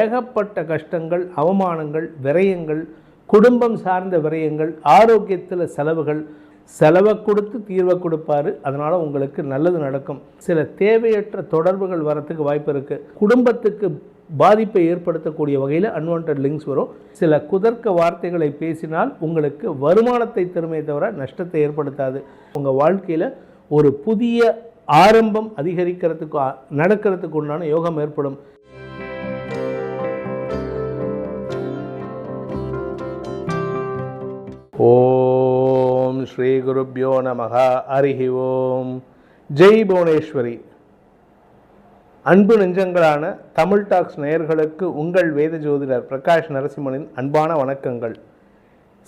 ஏகப்பட்ட கஷ்டங்கள் அவமானங்கள் விரயங்கள் குடும்பம் சார்ந்த விரயங்கள் ஆரோக்கியத்தில் செலவுகள் செலவை கொடுத்து தீர்வை கொடுப்பாரு. அதனால் உங்களுக்கு நல்லது நடக்கும். சில தேவையற்ற தொடர்புகள் வரத்துக்கு வாய்ப்பு இருக்குது குடும்பத்துக்கு பாதிப்பை ஏற்படுத்தக்கூடிய வகையில் அன்வான்ட் லிங்க்ஸ் வரும். சில குதர்க்க வார்த்தைகளை பேசினால் உங்களுக்கு வருமானத்தை தருமே தவிர நஷ்டத்தை ஏற்படுத்தாது. உங்கள் வாழ்க்கையில் ஒரு புதிய ஆரம்பம் அதிகரிக்கிறதுக்கு நடக்கிறதுக்கு உண்டான யோகம் ஏற்படும். ஓம் ஸ்ரீ குருப்யோ நமக அரிஹி ஓம். ஜெய் புவனேஸ்வரி. அன்பு நெஞ்சங்களான தமிழ் டாக்ஸ் நேயர்களுக்கு உங்கள் வேத ஜோதிடர் பிரகாஷ் நரசிம்மனின் அன்பான வணக்கங்கள்.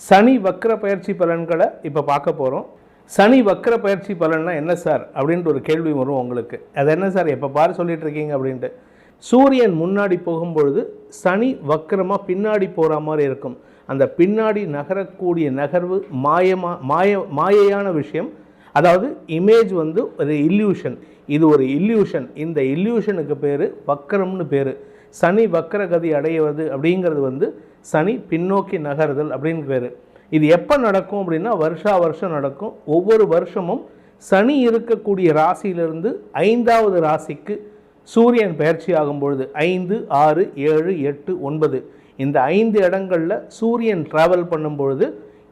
சனி வக்ர பயிற்சி பலன்களை இப்போ பார்க்க போகிறோம் சனி வக்ர பயிற்சி பலன்னா என்ன சார்? அப்படின்ட்டு ஒரு கேள்வி வரும் உங்களுக்கு. அது என்ன சார்? எப்போ பாரு சொல்லிட்டு இருக்கீங்க அப்படின்ட்டு. சூரியன் முன்னாடி போகும்பொழுது சனி வக்கரமாக பின்னாடி போகிற மாதிரி இருக்கும். அந்த பின்னாடி நகரக்கூடிய நகர்வு மாயமா மாய மாயையான விஷயம். அதாவது இமேஜ் வந்து ஒரு இல்யூஷன் இது ஒரு இல்யூஷன் இந்த இல்யூஷனுக்கு பேர் வக்கரம்னு பேர். சனி வக்கரகதி அடைவது அப்படிங்கிறது வந்து சனி பின்னோக்கி நகருதல் அப்படின்னு பேர். இது எப்போ நடக்கும் அப்படின்னா வருஷா வருஷம் நடக்கும். ஒவ்வொரு வருஷமும் சனி இருக்கக்கூடிய ராசியிலிருந்து ஐந்தாவது ராசிக்கு சூரியன் பயிற்சி ஆகும் பொழுது ஐந்து ஆறு ஏழு எட்டு ஒன்பது. இந்த ஐந்து இடங்களில் சூரியன் ட்ராவல் பண்ணும்பொழுது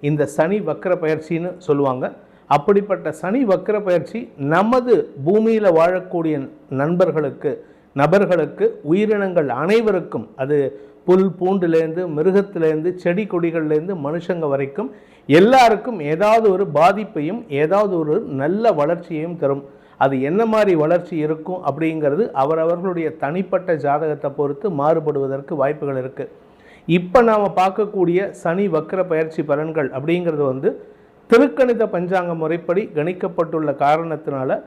இந்த சனி வக்கர பயிற்சின்னு சொல்லுவாங்க. அப்படிப்பட்ட சனி வக்கர பயிற்சி நமது பூமியில் வாழக்கூடிய நண்பர்களுக்கு நபர்களுக்கு உயிரினங்கள் அனைவருக்கும் அது புல் பூண்டுலேருந்து மிருகத்திலேருந்து செடி கொடிகள்லேருந்து மனுஷங்க வரைக்கும் எல்லாருக்கும் ஏதாவது ஒரு பாதிப்பையும் ஏதாவது ஒரு நல்ல வளர்ச்சியையும் தரும். அது என்ன மாதிரி வளர்ச்சி இருக்கும் அப்படிங்கிறது அவரவர்களுடைய தனிப்பட்ட ஜாதகத்தை பொறுத்து மாறுபடுவதற்கு வாய்ப்புகள் இருக்குது இப்போ நாம் பார்க்கக்கூடிய சனி வக்கர பயிற்சி பலன்கள் அப்படிங்கிறது வந்து திருக்கணித பஞ்சாங்க முறைப்படி கணிக்கப்பட்டுள்ள காரணத்தினால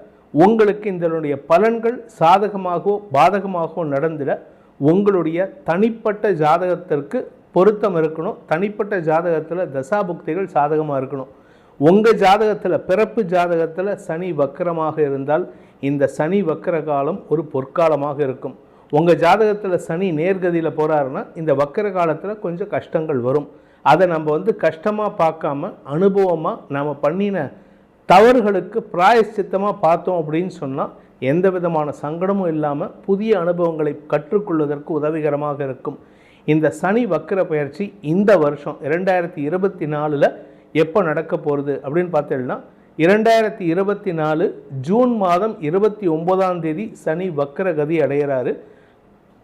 உங்களுக்கு இதனுடைய பலன்கள் சாதகமாகவோ பாதகமாகவோ நடந்திட உங்களுடைய தனிப்பட்ட ஜாதகத்திற்கு பொருத்தம் இருக்கணும். தனிப்பட்ட ஜாதகத்தில் தசாபுக்திகள் சாதகமாக இருக்கணும். உங்கள் ஜாதகத்தில் பிறப்பு ஜாதகத்தில் சனி வக்கரமாக இருந்தால் இந்த சனி வக்கர காலம் ஒரு பொற்காலமாக இருக்கும். உங்கள் ஜாதகத்தில் சனி நேர்கதியில் போகிறாருன்னா இந்த வக்கர காலத்தில் கொஞ்சம் கஷ்டங்கள் வரும். அதை நம்ம வந்து கஷ்டமாக பார்க்காம அனுபவமாக நாம் பண்ணின தவறுகளுக்கு பிராயச்சித்தமாக பார்த்தோம் அப்படின்னு சொன்னால் எந்த விதமான சங்கடமும் இல்லாமல் புதிய அனுபவங்களை கற்றுக்கொள்வதற்கு உதவிகரமாக இருக்கும். இந்த சனி வக்கர பயிற்சி இந்த வருஷம் இரண்டாயிரத்தி இருபத்தி நாலில் எப்போ நடக்க போகிறது அப்படின்னு பார்த்தீங்கன்னா இரண்டாயிரத்தி இருபத்தி நாலு ஜூன் மாதம் இருபத்தி ஒம்போதாம் தேதி சனி வக்கர கதி அடைகிறாரு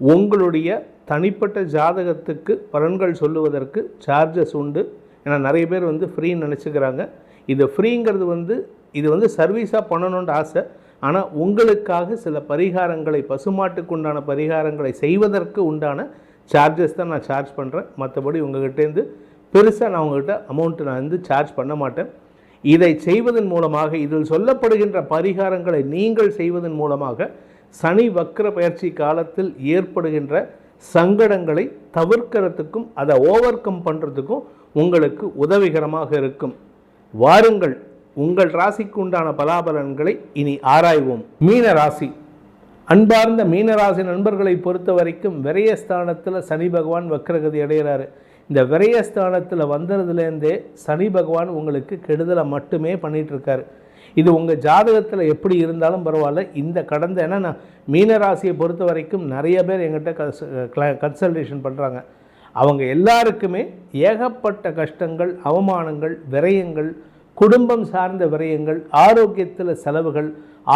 உங்களுடைய தனிப்பட்ட ஜாதகத்துக்கு பலன்கள் சொல்லுவதற்கு சார்ஜஸ் உண்டு. ஏன்னா நிறைய பேர் வந்து ஃப்ரீன்னு நினச்சிக்கிறாங்க. இது ஃப்ரீங்கிறது வந்து இது வந்து சர்வீஸாக பண்ணணுன்ற ஆசை. ஆனால் உங்களுக்காக சில பரிகாரங்களை பசுமாட்டுக்கு உண்டான பரிகாரங்களை செய்வதற்கு உண்டான சார்ஜஸ் தான் நான் சார்ஜ் பண்ணுறேன் மற்றபடி உங்ககிட்டேருந்து பெருசாக நான் உங்ககிட்ட அமௌண்ட்டு நான் வந்து சார்ஜ் பண்ண மாட்டேன். இதை செய்வதன் மூலமாக இதில் சொல்லப்படுகின்ற பரிகாரங்களை நீங்கள் செய்வதன் மூலமாக சனி வக்கர பயிற்சி காலத்தில் ஏற்படுகின்ற சங்கடங்களை தவிர்க்கிறதுக்கும் அதை ஓவர் கம் பண்ணுறதுக்கும் உங்களுக்கு உதவிகரமாக இருக்கும். வாருங்கள் உங்கள் ராசிக்கு உண்டான பலாபலன்களை இனி ஆராய்வோம். மீன ராசி. அன்பார்ந்த மீனராசி நண்பர்களை பொறுத்த வரைக்கும் விரயஸ்தானத்தில் சனி பகவான் வக்ரகதி அடைகிறாரு இந்த விரயஸ்தானத்தில் வந்ததுலேருந்தே சனி பகவான் உங்களுக்கு கெடுதலை மட்டுமே பண்ணிகிட்ருக்காரு இருக்காரு. இது உங்கள் ஜாதகத்தில் எப்படி இருந்தாலும் பரவாயில்ல. இந்த கடந்த ஏன்னா நான் மீனராசியை பொறுத்த வரைக்கும் நிறைய பேர் எங்கிட்ட கன்சல்டேஷன் பண்ணுறாங்க அவங்க எல்லாருக்குமே ஏகப்பட்ட கஷ்டங்கள் அவமானங்கள் விரயங்கள் குடும்பம் சார்ந்த விரயங்கள் ஆரோக்கியத்தில் செலவுகள்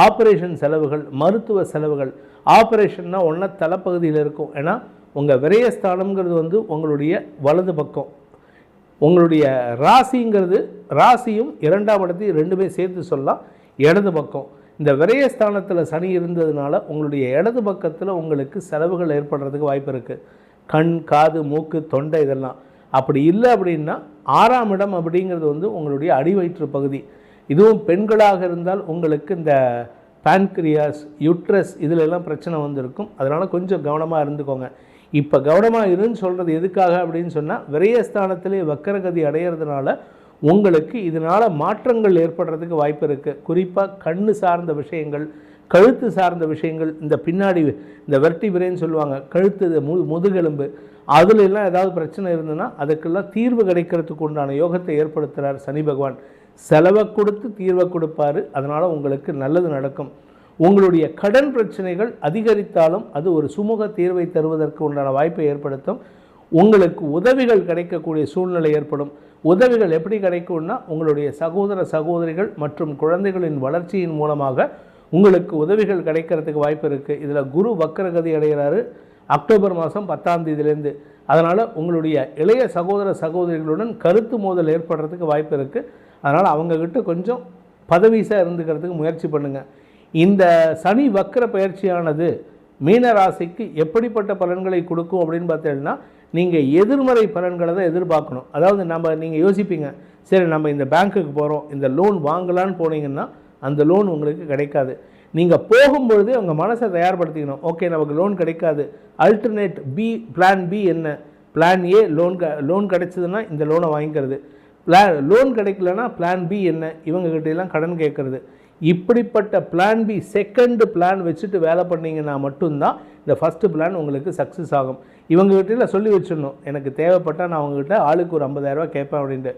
ஆப்ரேஷன் செலவுகள் மருத்துவ செலவுகள். ஆப்ரேஷன்னா ஒன்றா தலைப்பகுதியில் இருக்கும். ஏன்னா உங்கள் விரயஸ்தானம்ங்கிறது வந்து உங்களுடைய வலது பக்கம். உங்களுடைய ராசிங்கிறது ராசியும் இரண்டாம் இடத்தையும் ரெண்டுமே சேர்த்து சொல்லலாம். இடது பக்கம். இந்த விரயஸ்தானத்தில் சனி இருந்ததுனால உங்களுடைய இடது பக்கத்தில் உங்களுக்கு செலவுகள் ஏற்படுறதுக்கு வாய்ப்பு இருக்குது கண் காது மூக்கு தொண்டை இதெல்லாம். அப்படி இல்லை அப்படின்னா ஆறாம் இடம் அப்படிங்கிறது வந்து உங்களுடைய அடிவயிற்று பகுதி. இதுவும் பெண்களாக இருந்தால் உங்களுக்கு இந்த பேன்க்ரியாஸ் யுட்ரஸ் இதிலெல்லாம் பிரச்சனை வந்திருக்கும். அதனால் கொஞ்சம் கவனமாக இருந்துக்கோங்க. இப்போ கவனமாக இருன்னு சொல்கிறது எதுக்காக அப்படின்னு சொன்னால் விரயஸ்தானத்திலே வக்கரகதி அடையிறதுனால உங்களுக்கு இதனால் மாற்றங்கள் ஏற்படுறதுக்கு வாய்ப்பு இருக்குது குறிப்பாக கண்ணு சார்ந்த விஷயங்கள் கழுத்து சார்ந்த விஷயங்கள் இந்த பின்னாடி இந்த வெர்டி விரைன்னு சொல்லுவாங்க கழுத்து மு முதுகெலும்பு அதுலெல்லாம் ஏதாவது பிரச்சனை இருந்ததுன்னா அதுக்கெல்லாம் தீர்வு கிடைக்கிறதுக்கு உண்டான யோகத்தை ஏற்படுத்துகிறார் சனி பகவான். செலவை கொடுத்து தீர்வை கொடுப்பாரு அதனால் உங்களுக்கு நல்லது நடக்கும். உங்களுடைய கடன் பிரச்சனைகள் அதிகரித்தாலும் அது ஒரு சுமூக தீர்வை தருவதற்கு உண்டான வாய்ப்பை ஏற்படுத்தும். உங்களுக்கு உதவிகள் கிடைக்கக்கூடிய சூழ்நிலை ஏற்படும். உதவிகள் எப்படி கிடைக்கும்னா உங்களுடைய சகோதர சகோதரிகள் மற்றும் குழந்தைகளின் வளர்ச்சியின் மூலமாக உங்களுக்கு உதவிகள் கிடைக்கிறதுக்கு வாய்ப்பு இருக்குது இதில் குரு வக்கரகதி அடைகிறாரு அக்டோபர் மாதம் பத்தாம் தேதியிலேருந்து. அதனால் உங்களுடைய இளைய சகோதர சகோதரிகளுடன் கருத்து மோதல் ஏற்படுறதுக்கு வாய்ப்பு இருக்குது அதனால் அவங்கக்கிட்ட கொஞ்சம் பதவீசாக இருந்துக்கிறதுக்கு முயற்சி பண்ணுங்கள் இந்த சனி வக்கர பயிற்சியானது மீன ராசிக்கு எப்படிப்பட்ட பலன்களை கொடுக்கும் அப்படின்னு பார்த்தீங்கன்னா நீங்கள் எதிர்மறை பலன்களை தான் எதிர்பார்க்கணும். அதாவது நம்ம நீங்கள் யோசிப்பீங்க சரி நம்ம இந்த பேங்க்குக்கு போகிறோம் இந்த லோன் வாங்கலான்னு போனீங்கன்னா அந்த லோன் உங்களுக்கு கிடைக்காது. நீங்கள் போகும்பொழுதே உங்கள் மனசை தயார்படுத்திக்கணும். ஓகே நமக்கு லோன் கிடைக்காது. அல்டர்னேட் பி பிளான் பி என்ன? பிளான் ஏ லோன் க லோன் கிடைச்சதுன்னா இந்த லோனை வாங்கிக்கிறது. பிளான் லோன் கிடைக்கலன்னா பிளான் பி என்ன? இவங்ககிட்ட எல்லாம் கடன் கேட்குறது. இப்படிப்பட்ட பிளான் பி செகண்ட் பிளான் வச்சுட்டு வேலை பண்ணிங்கன்னா மட்டும்தான் இந்த ஃபஸ்ட்டு பிளான் உங்களுக்கு சக்ஸஸ் ஆகும். இவங்ககிட்ட சொல்லி வச்சிடணும். எனக்கு தேவைப்பட்டால் நான் அவங்ககிட்ட ஆளுக்கு ஒரு ஐம்பதாயிரரூபா கேட்பேன் அப்படின்ட்டு.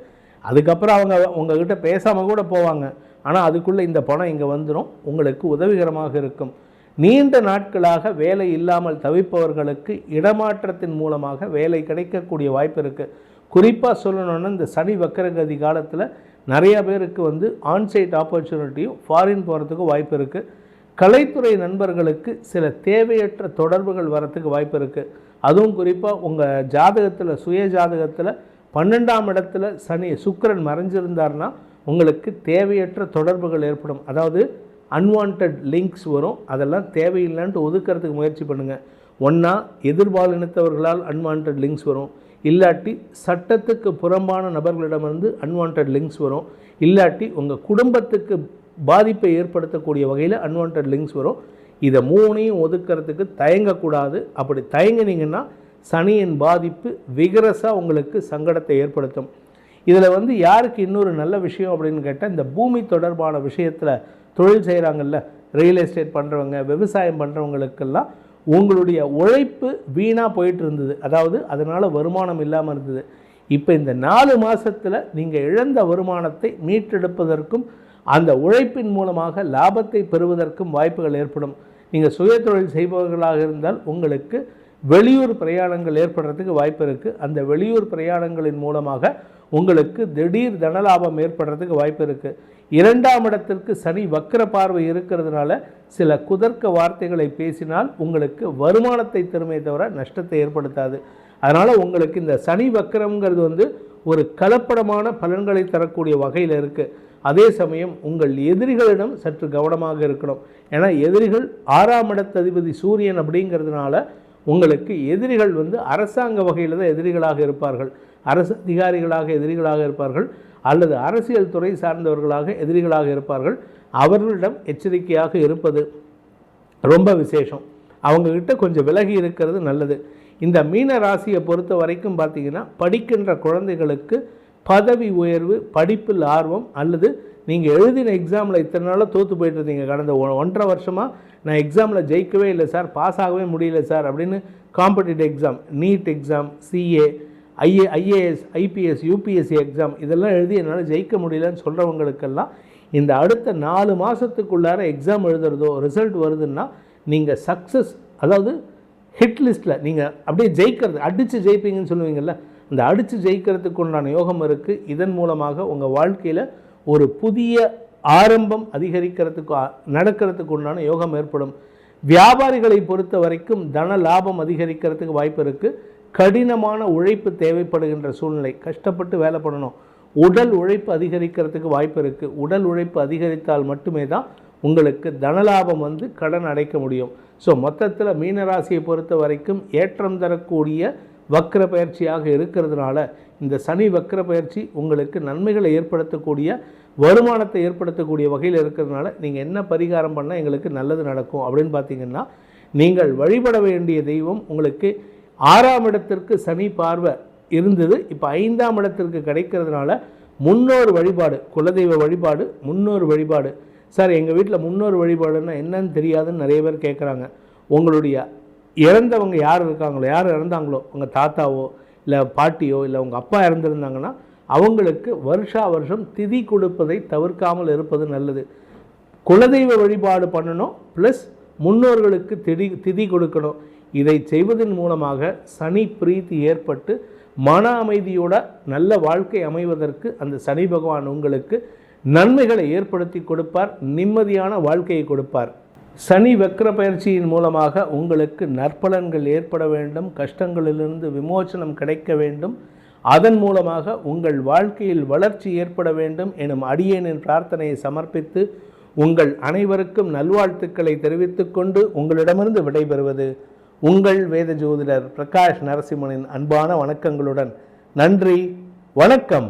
அதுக்கப்புறம் அவங்க உங்ககிட்ட பேசாமல் கூட போவாங்க. ஆனால் அதுக்குள்ளே இந்த பணம் இங்கே வந்துடும் உங்களுக்கு உதவிகரமாக இருக்கும். நீண்ட நாட்களாக வேலை இல்லாமல் தவிப்பவர்களுக்கு இடமாற்றத்தின் மூலமாக வேலை கிடைக்கக்கூடிய வாய்ப்பு இருக்குது குறிப்பாக சொல்லணுன்னா இந்த சனி வக்கரகதி காலத்தில் நிறையா பேருக்கு வந்து ஆன்சைட் ஆப்பர்ச்சுனிட்டியும் ஃபாரின் போகிறதுக்கு வாய்ப்பு இருக்குது கலைத்துறை நண்பர்களுக்கு சில தேவையற்ற தொடர்புகள் வரத்துக்கு வாய்ப்பு இருக்குது அதுவும் குறிப்பாக உங்கள் ஜாதகத்தில் சுய ஜாதகத்தில் பன்னெண்டாம் இடத்துல சனி சுக்கரன் மறைஞ்சிருந்தார்னா உங்களுக்கு தேவையற்ற தொடர்புகள் ஏற்படும். அதாவது அன்வான்ட் லிங்க்ஸ் வரும். அதெல்லாம் தேவையில்லைன்ட்டு ஒதுக்கிறதுக்கு முயற்சி பண்ணுங்கள் ஒன்றா எதிர்பாலினத்தவர்களால் அன்வான்ட் லிங்க்ஸ் வரும். இல்லாட்டி சட்டத்துக்கு புறம்பான நபர்களிடமிருந்து அன்வான்ட் லிங்க்ஸ் வரும். இல்லாட்டி உங்கள் குடும்பத்துக்கு பாதிப்பை ஏற்படுத்தக்கூடிய வகையில் அன்வான்ட் லிங்க்ஸ் வரும். இதை மூணையும் ஒதுக்கிறதுக்கு தயங்கக்கூடாது. அப்படி தயங்கினீங்கன்னா சனியின் பாதிப்பு விகரஸாக உங்களுக்கு சங்கடத்தை ஏற்படுத்தும். இதில் வந்து யாருக்கு இன்னொரு நல்ல விஷயம் அப்படின்னு கேட்டால் இந்த பூமி தொடர்பான விஷயத்தில் தொழில் செய்கிறாங்கல்ல ரியல் எஸ்டேட் பண்ணுறவங்க விவசாயம் பண்ணுறவங்களுக்கெல்லாம் உங்களுடைய உழைப்பு வீணாக போயிட்டு இருந்தது அதாவது அதனால் வருமானம் இல்லாமல் இருந்தது. இப்போ இந்த நாலு மாதத்தில் நீங்கள் இழந்த வருமானத்தை மீட்டெடுப்பதற்கும் அந்த உழைப்பின் மூலமாக லாபத்தை பெறுவதற்கும் வாய்ப்புகள் ஏற்படும். நீங்கள் சுய தொழில் செய்பவர்களாக இருந்தால் உங்களுக்கு வெளியூர் பிரயாணங்கள் ஏற்படுறதுக்கு வாய்ப்பு இருக்குது அந்த வெளியூர் பிரயாணங்களின் மூலமாக உங்களுக்கு திடீர் தனலாபம் ஏற்படுறதுக்கு வாய்ப்பு இருக்குது இரண்டாம் இடத்திற்கு சனி வக்கர பார்வை இருக்கிறதுனால சில குதர்க்க வார்த்தைகளை பேசினால் உங்களுக்கு வருமானத்தை தருமே தவிர நஷ்டத்தை ஏற்படுத்தாது. அதனால் உங்களுக்கு இந்த சனி வக்கரம்ங்கிறது வந்து ஒரு கலப்படமான பலன்களை தரக்கூடிய வகையில் இருக்குது அதே சமயம் உங்கள் எதிரிகளிடம் சற்று கவனமாக இருக்கணும். ஏன்னா எதிரிகள் ஆறாம் இடத்ததிபதி சூரியன் அப்படிங்கிறதுனால உங்களுக்கு எதிரிகள் வந்து அரசாங்க வகையில் தான் எதிரிகளாக இருப்பார்கள். அரசு அதிகாரிகளாக எதிரிகளாக இருப்பார்கள். அல்லது அரசியல் துறை சார்ந்தவர்களாக எதிரிகளாக இருப்பார்கள். அவர்களிடம் எச்சரிக்கையாக இருப்பது ரொம்ப விசேஷம். அவங்கக்கிட்ட கொஞ்சம் விலகி இருக்கிறது நல்லது. இந்த மீன ராசியை பொறுத்த வரைக்கும் பார்த்திங்கன்னா படிக்கின்ற குழந்தைகளுக்கு பதவி உயர்வு படிப்பில் ஆர்வம் அல்லது நீங்கள் எழுதின எக்ஸாமில் இத்தனை நாளாக தோற்று போயிட்டுருந்தீங்க கடந்த ஒன்றரை வருஷமாக நான் எக்ஸாமில் ஜெயிக்கவே இல்லை சார். பாஸ் ஆகவே முடியல சார் அப்படின்னு competitive exam NEET exam CA IA IAS IPS UPSC exam இதெல்லாம் எழுதி என்னால் ஜெயிக்க முடியலன்னு சொல்கிறவங்களுக்கெல்லாம் இந்த அடுத்த நாலு மாதத்துக்குள்ளார எக்ஸாம் எழுதுறதோ ரிசல்ட் வருதுன்னா நீங்கள் சக்ஸஸ் அதாவது ஹிட் லிஸ்ட்டில் நீங்கள் அப்படியே ஜெயிக்கிறது அடித்து ஜெயிப்பீங்கன்னு சொல்லுவீங்கள்ல இந்த அடித்து ஜெயிக்கிறதுக்கு உண்டான யோகம் இருக்குது இதன் மூலமாக உங்கள் வாழ்க்கையில் ஒரு புதிய ஆரம்பம் அதிகரிக்கிறதுக்கு நடக்கிறதுக்கு உண்டான யோகம் ஏற்படும். வியாபாரிகளை பொறுத்த வரைக்கும் தன லாபம் அதிகரிக்கிறதுக்கு வாய்ப்பு இருக்குது கடினமான உழைப்பு தேவைப்படுகின்ற சூழ்நிலை கஷ்டப்பட்டு வேலை பண்ணணும். உடல் உழைப்பு அதிகரிக்கிறதுக்கு வாய்ப்பு இருக்குது உடல் உழைப்பு அதிகரித்தால் மட்டுமே தான் உங்களுக்கு தனலாபம் வந்து கடன் அடைக்க முடியும். ஸோ மொத்தத்தில் மீனராசியை பொறுத்த வரைக்கும் ஏற்றம் தரக்கூடிய வக்ர பயிற்சியாக இருக்கிறதுனால இந்த சனி வக்ர பயிற்சி உங்களுக்கு நன்மைகளை ஏற்படுத்தக்கூடிய வருமானத்தை ஏற்படுத்தக்கூடிய வகையில் இருக்கிறதுனால நீங்கள் என்ன பரிகாரம் பண்ணால் எங்களுக்கு நல்லது நடக்கும் அப்படின்னு பார்த்தீங்கன்னா நீங்கள் வழிபட வேண்டிய தெய்வம் உங்களுக்கு ஆறாம் இடத்திற்கு சனி பார்வை இருந்தது. இப்போ ஐந்தாம் இடத்திற்கு கிடைக்கிறதுனால முன்னோர் வழிபாடு குலதெய்வ வழிபாடு முன்னோர் வழிபாடு. சார் எங்கள் வீட்டில் முன்னோர் வழிபாடுன்னா என்னன்னு தெரியாதுன்னு நிறைய பேர் கேட்குறாங்க உங்களுடைய இறந்தவங்க யார் இருக்காங்களோ யார் இறந்தாங்களோ உங்கள் தாத்தாவோ இல்லை பாட்டியோ இல்லை உங்கள் அப்பா இறந்துருந்தாங்கன்னா அவங்களுக்கு வருஷா வருஷம் திதி கொடுப்பதை தவிர்க்காமல் இருப்பது நல்லது. குலதெய்வ வழிபாடு பண்ணணும் ப்ளஸ் முன்னோர்களுக்கு திதி திதி கொடுக்கணும். இதை செய்வதன் மூலமாக சனி பிரீத்தி ஏற்பட்டு மன அமைதியோட நல்ல வாழ்க்கை அமைவதற்கு அந்த சனி பகவான் உங்களுக்கு நன்மைகளை ஏற்படுத்தி கொடுப்பார் நிம்மதியான வாழ்க்கையை கொடுப்பார். சனி வக்ர பயிற்சியின் மூலமாக உங்களுக்கு நற்பலன்கள் ஏற்பட வேண்டும் கஷ்டங்களிலிருந்து விமோசனம் கிடைக்க வேண்டும். அதன் மூலமாக உங்கள் வாழ்க்கையில் வளர்ச்சி ஏற்பட வேண்டும் எனும் அடியேனின் பிரார்த்தனையை சமர்ப்பித்து உங்கள் அனைவருக்கும் நல்வாழ்த்துக்களை தெரிவித்துக்கொண்டு உங்களிடமிருந்து விடைபெறுவது உங்கள் வேத ஜோதிடர் பிரகாஷ் நரசிம்மனின் அன்பான வணக்கங்களுடன். நன்றி வணக்கம்.